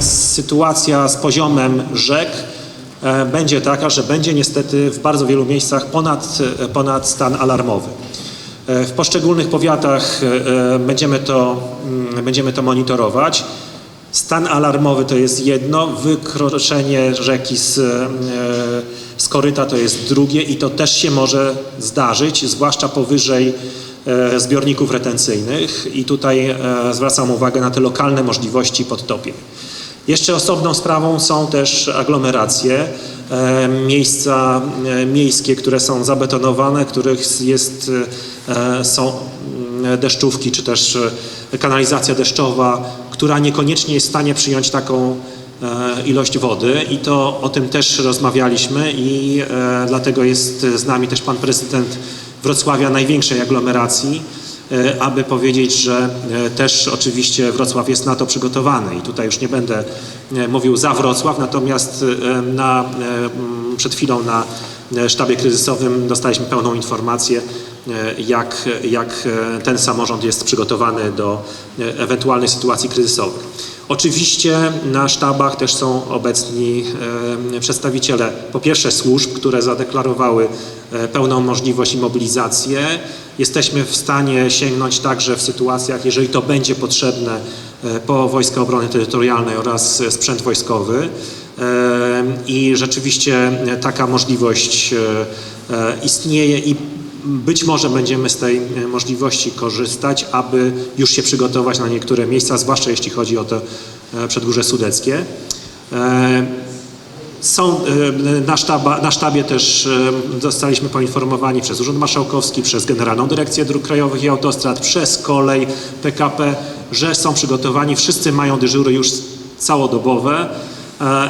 Sytuacja z poziomem rzek e, będzie taka, że będzie niestety w bardzo wielu miejscach ponad, e, ponad stan alarmowy. E, W poszczególnych powiatach będziemy to, mm, będziemy to monitorować. Stan alarmowy to jest jedno, wykroczenie rzeki z, z koryta to jest drugie i to też się może zdarzyć, zwłaszcza powyżej zbiorników retencyjnych i tutaj e, zwracam uwagę na te lokalne możliwości podtopień. Jeszcze osobną sprawą są też aglomeracje, e, miejsca e, miejskie, które są zabetonowane, których jest, e, są mm, deszczówki czy też e, kanalizacja deszczowa, która niekoniecznie jest w stanie przyjąć taką e, ilość wody i to o tym też rozmawialiśmy i e, dlatego jest z nami też pan prezydent Wrocławia, największej aglomeracji, e, aby powiedzieć, że e, też oczywiście Wrocław jest na to przygotowany i tutaj już nie będę e, mówił za Wrocław, natomiast na, przed chwilą na sztabie kryzysowym dostaliśmy pełną informację, jak, jak ten samorząd jest przygotowany do e, ewentualnych sytuacji kryzysowych. Oczywiście na sztabach też są obecni e, przedstawiciele po pierwsze służb, które zadeklarowały e, pełną możliwość mobilizację. Jesteśmy w stanie sięgnąć także w sytuacjach, jeżeli to będzie potrzebne, e, po Wojska Obrony Terytorialnej oraz sprzęt wojskowy. I rzeczywiście taka możliwość istnieje i być może będziemy z tej e, możliwości korzystać, aby już się przygotować na niektóre miejsca, zwłaszcza jeśli chodzi o to e, Przedgórze Sudeckie. E, Są na, sztaba, na sztabie też zostaliśmy poinformowani przez Urząd Marszałkowski, przez Generalną Dyrekcję Dróg Krajowych i Autostrad, przez Kolej, PKP, że są przygotowani. Wszyscy mają dyżury już całodobowe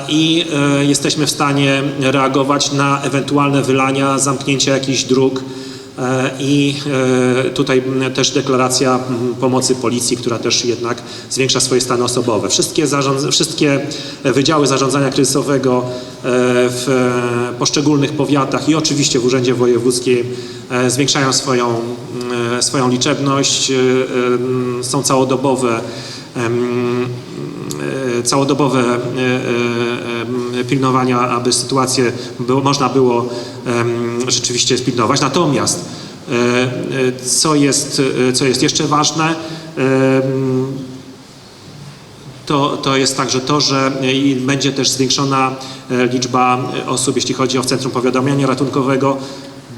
i jesteśmy w stanie reagować na ewentualne wylania, zamknięcia jakichś dróg. E, I e, tutaj też deklaracja pomocy policji, która też jednak zwiększa swoje stany osobowe. Wszystkie, wszystkie wydziały zarządzania kryzysowego e, w poszczególnych powiatach i oczywiście w Urzędzie Wojewódzkim zwiększają swoją, swoją liczebność, są całodobowe całodobowe pilnowania, aby sytuację było, można było rzeczywiście spilnować. Natomiast e, e, co jest, e, co jest jeszcze ważne, to, to jest także to, że będzie też zwiększona e, liczba e, osób, jeśli chodzi o Centrum Powiadamiania Ratunkowego,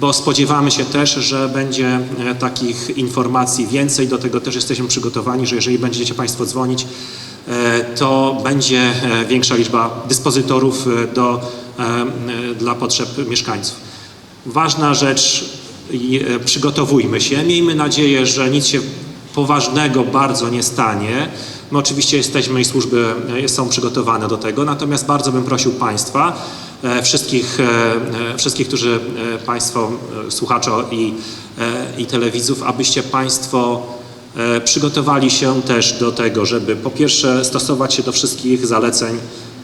bo spodziewamy się też, że będzie e, takich informacji więcej. Do tego też jesteśmy przygotowani, że jeżeli będziecie Państwo dzwonić, e, to będzie e, większa liczba dyspozytorów e, do, e, e, dla potrzeb mieszkańców. Ważna rzecz, e, przygotowujmy się. Miejmy nadzieję, że nic się poważnego bardzo nie stanie. My oczywiście jesteśmy i służby e, są przygotowane do tego, natomiast bardzo bym prosił Państwa, e, wszystkich, e, e, wszystkich którzy e, Państwo, e, słuchacze i, e, i telewidzów, abyście Państwo e, przygotowali się też do tego, żeby po pierwsze stosować się do wszystkich zaleceń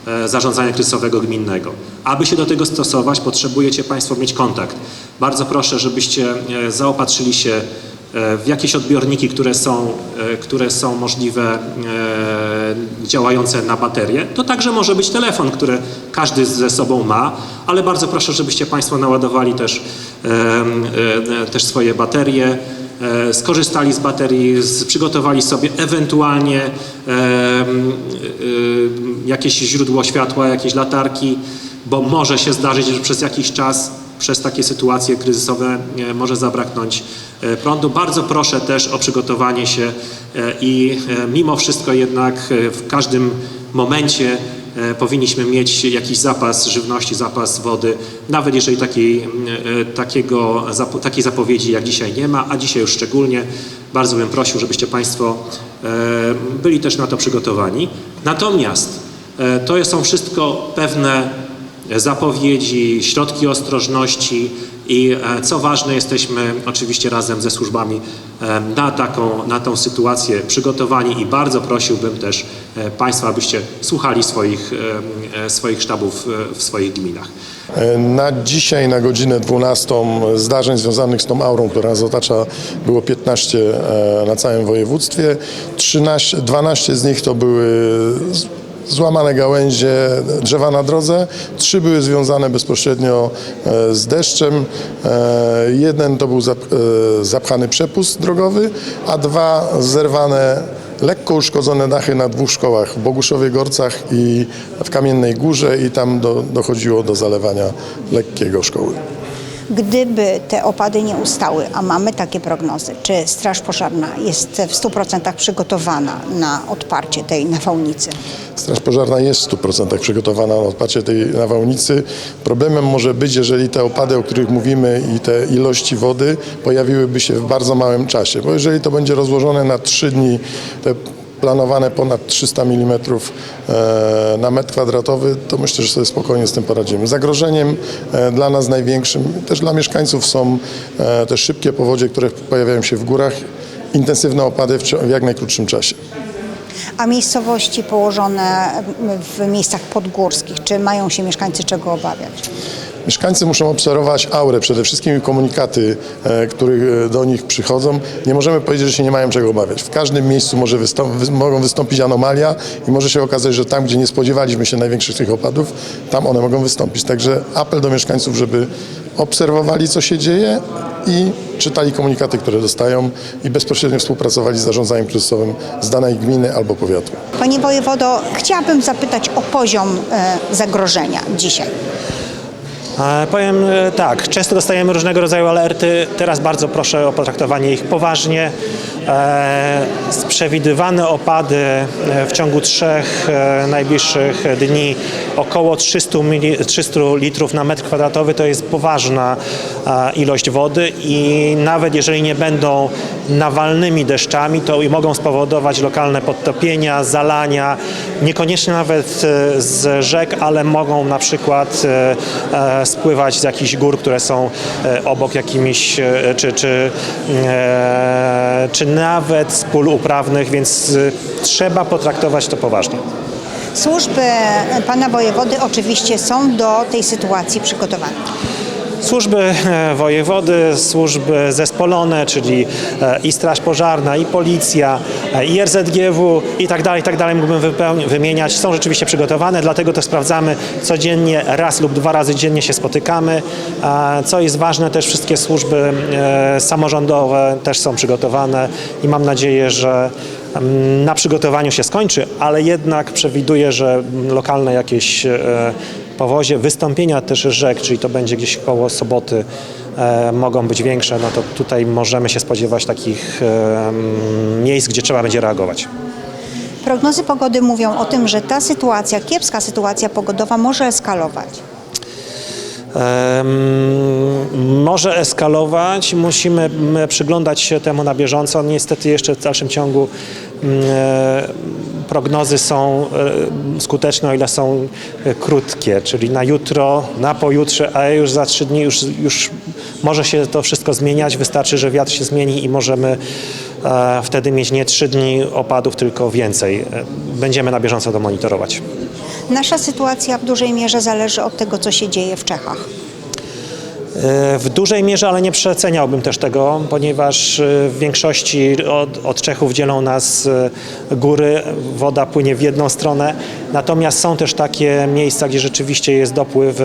e, zarządzania kryzysowego gminnego. Aby się do tego stosować, potrzebujecie Państwo mieć kontakt. Bardzo proszę, żebyście e, zaopatrzyli się e, w jakieś odbiorniki, które są, e, które są możliwe, e, działające na baterię. To także może być telefon, który każdy ze sobą ma, ale bardzo proszę, żebyście Państwo naładowali też, e, e, też swoje baterie, e, skorzystali z baterii, przygotowali sobie ewentualnie e, e, jakieś źródło światła, jakieś latarki, bo może się zdarzyć, że przez jakiś czas przez takie sytuacje kryzysowe e, może zabraknąć e, prądu. Bardzo proszę też o przygotowanie się e, i e, mimo wszystko jednak e, w każdym momencie e, powinniśmy mieć jakiś zapas żywności, zapas wody, nawet jeżeli takiej, e, takiego, takiej zapowiedzi jak dzisiaj nie ma, a dzisiaj już szczególnie bardzo bym prosił, żebyście Państwo e, byli też na to przygotowani. Natomiast e, to są wszystko pewne zapowiedzi, środki ostrożności i e, co ważne, jesteśmy oczywiście razem ze służbami e, na, taką, na tą sytuację przygotowani i bardzo prosiłbym też e, Państwa, abyście słuchali swoich, swoich sztabów w swoich gminach. Na dzisiaj na godzinę 12 zdarzeń związanych z tą aurą, która nas otacza, było 15 e, na całym województwie. Trzy 13, 12 z nich to były złamane gałęzie drzewa na drodze, trzy były związane bezpośrednio e, z deszczem, e, jeden to był e, zapchany przepust drogowy, a dwa zerwane lekko uszkodzone dachy na dwóch szkołach w Boguszowie Gorcach i w Kamiennej Górze i tam do, dochodziło do zalewania lekkiego szkoły. Gdyby te opady nie ustały, a mamy takie prognozy, czy Straż Pożarna jest w 100% przygotowana na odparcie tej nawałnicy? Straż Pożarna jest w 100% przygotowana na odparcie tej nawałnicy. Problemem może być, jeżeli te opady, o których mówimy i te ilości wody pojawiłyby się w bardzo małym czasie, bo jeżeli to będzie rozłożone na 3 dni, te planowane ponad 300 mm e, na metr kwadratowy, to myślę, że sobie spokojnie z tym poradzimy. Zagrożeniem e, dla nas największym, też dla mieszkańców są e, te szybkie powodzie, które pojawiają się w górach, intensywne opady w jak najkrótszym czasie. A miejscowości położone w miejscach podgórskich, czy mają się mieszkańcy czego obawiać? Mieszkańcy muszą obserwować aurę, przede wszystkim komunikaty, e, które e, do nich przychodzą. Nie możemy powiedzieć, że się nie mają czego obawiać. W każdym miejscu może wystąp- wy- mogą wystąpić anomalia i może się okazać, że tam, gdzie nie spodziewaliśmy się największych tych opadów, tam one mogą wystąpić. Także apel do mieszkańców, żeby obserwowali, co się dzieje i czytali komunikaty, które dostają i bezpośrednio współpracowali z zarządzaniem kryzysowym z danej gminy albo powiatu. Panie wojewodo, chciałabym zapytać o poziom e, zagrożenia dzisiaj. E, Powiem e, tak, często dostajemy różnego rodzaju alerty. Teraz bardzo proszę o potraktowanie ich poważnie. E, Przewidywane opady w ciągu trzech najbliższych dni około 300, mili, 300 litrów na metr kwadratowy to jest poważna ilość wody i nawet jeżeli nie będą nawalnymi deszczami, to i mogą spowodować lokalne podtopienia, zalania, niekoniecznie nawet e, z rzek, ale mogą na przykład e, e, spływać z jakichś gór, które są obok jakimiś, czy, czy, czy nawet z pól uprawnych, więc trzeba potraktować to poważnie. Służby pana wojewody oczywiście są do tej sytuacji przygotowane. Służby e, wojewody, służby zespolone, czyli e, i Straż Pożarna, i Policja, e, i RZGW i tak dalej, i tak dalej mógłbym wymieniać, są rzeczywiście przygotowane, dlatego to sprawdzamy codziennie, raz lub dwa razy dziennie się spotykamy. Co jest ważne, też wszystkie służby samorządowe też są przygotowane i mam nadzieję, że na przygotowaniu się skończy, ale jednak przewiduję, że lokalne jakieś powozie, wystąpienia też rzek, czyli to będzie gdzieś koło soboty, e, mogą być większe, no to tutaj możemy się spodziewać takich e, miejsc, gdzie trzeba będzie reagować. Prognozy pogody mówią o tym, że ta sytuacja, kiepska sytuacja pogodowa może eskalować. Em, może eskalować, musimy przyglądać się temu na bieżąco. Niestety jeszcze w dalszym ciągu m, e, prognozy są e, skuteczne, o ile są e, krótkie, czyli na jutro, na pojutrze, a już za trzy dni już, już może się to wszystko zmieniać. Wystarczy, że wiatr się zmieni i możemy e, wtedy mieć nie trzy dni opadów, tylko więcej. Będziemy na bieżąco to monitorować. Nasza sytuacja w dużej mierze zależy od tego, co się dzieje w Czechach. E, W dużej mierze, ale nie przeceniałbym też tego, ponieważ e, w większości od, od Czechów dzielą nas e, góry, woda płynie w jedną stronę, natomiast są też takie miejsca, gdzie rzeczywiście jest dopływ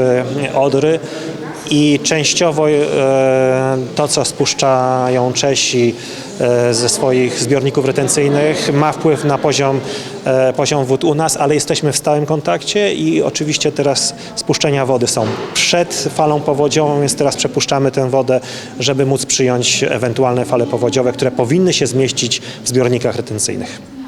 Odry i częściowo e, to, co spuszczają Czesi e, ze swoich zbiorników retencyjnych ma wpływ na poziom, e, poziom wód u nas, ale jesteśmy w stałym kontakcie i oczywiście teraz spuszczenia wody są przed falą powodziową, więc teraz przepuszczamy tę wodę, żeby móc przyjąć ewentualne fale powodziowe, które powinny się zmieścić w zbiornikach retencyjnych.